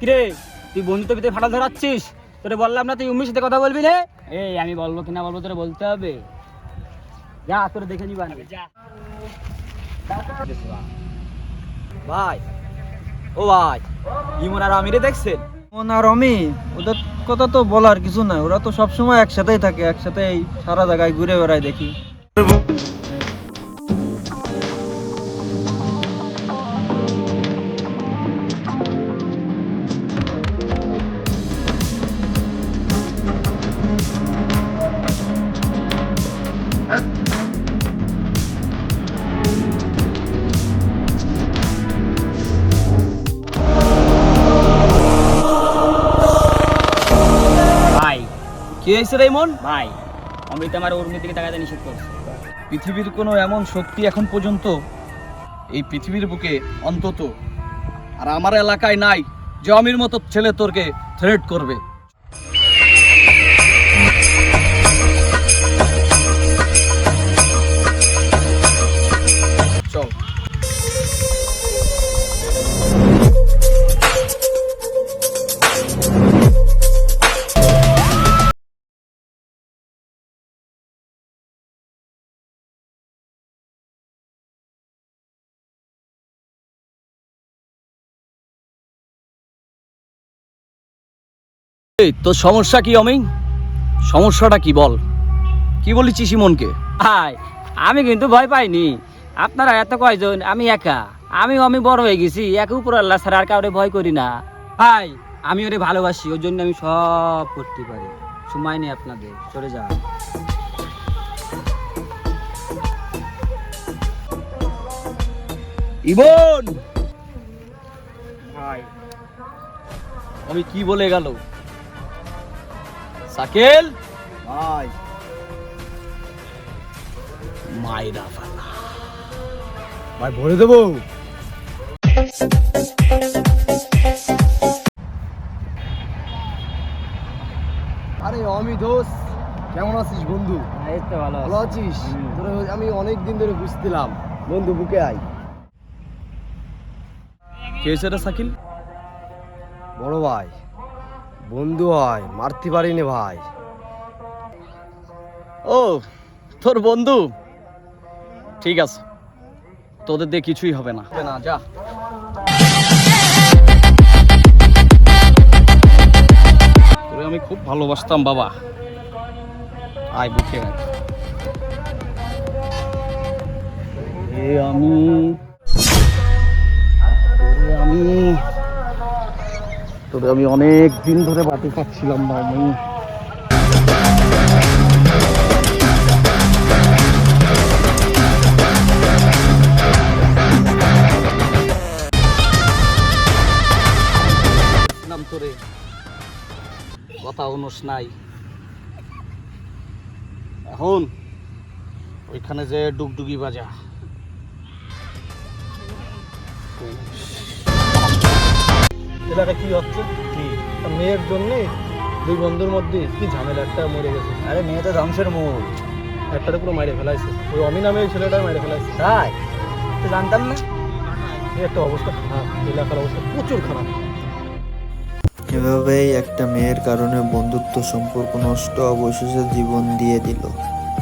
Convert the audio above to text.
কিরে তুই বন্ধুত্ব ভিতরে ফাটাল ধরাচ্ছিস? তোরে বললাম না তুই উম্মির সাথে কথা বলবি রে এই আমি বলব কিনা বলব তোরে বলতে হবে। যা তোরে দেখে নিবা যা। ভাই ও ভাই ইমন আর আমিরে দেখছেন? মন আর আমি ওদের কথা তো বলার কিছু না ওরা তো সবসময় একসাথেই থাকে, একসাথেই সারা জায়গায় ঘুরে বেড়ায় দেখি। কি হয়েছে রাইমন? ভাই অমৃত আমার উর্মির দিকে তাকাতে নিষেধ করছে। পৃথিবীর কোনো এমন শক্তি এখন পর্যন্ত এই পৃথিবীর বুকে অন্তত আর আমার এলাকায় নাই যে অমির মতো ছেলে তোরকে থ্রেট করবে। এই তোর সমস্যা কি অমি সমস্যাটা কি বল? কি বলেছিস ইমনকে? ভাই আমি কিন্তু ভয় পাইনি। আপনারা এত কয়জন? আমি একা। আমি আমি বড় হয়ে গেছি। একে উপর আল্লাহ ছাড়া আর কাউরে ভয় করি না। ভাই আমি ওরে ভালোবাসি ওর জন্য আমি সব করতে পারি। সময় নেই আপনাদের চলে যান। ইমন! ভাই। আমি কি বলে গেল? সাকেল। ভাই। মাইরা ফালা। ভাই ভরে দেবো। আরে অমি দোষ কেমন আছিস বন্ধু? এই তো ভালো ভালো আছিস। তোরে আমি অনেক দিন ধরে বুঝছিলাম বন্ধু বুকে আয়। কে সাকিল? বড় ভাই। বন্ধু হয় মারতে পারিনি ভাই। ও তোর বন্ধু? ঠিক আছে। তোদের দিয়ে কিছুই হবে না। হবে না যা। তোরে আমি খুব ভালোবাসতাম বাবা। আয় বুকে এ আমি আমি তোরে আমি অনেক দিন ধরে বাটি খাচ্ছিলাম ভাই আমি কথা এখন ওইখানে যে ডুগডুগি বাজা। এলাকা কি হচ্ছে? কি? মেয়ের জন্য দুই বন্ধুর মধ্যে কি ঝামেলা একটা মরে গেছে? আরে মেয়ে তো ধ্বংসের মূল। একটারে পুরো মাইরে ফেলাইছে। ওই অমি নামে ওই ছেলেটা মাইরে ফেলাইছে। তাই? তো জানতাম না। এই একটা অবস্থা খারাপ এলাকার অবস্থা প্রচুর খারাপ। এভাবেই একটা মেয়ের কারণে বন্ধুত্ব সম্পর্ক নষ্ট অবশেষে জীবন দিয়ে দিল।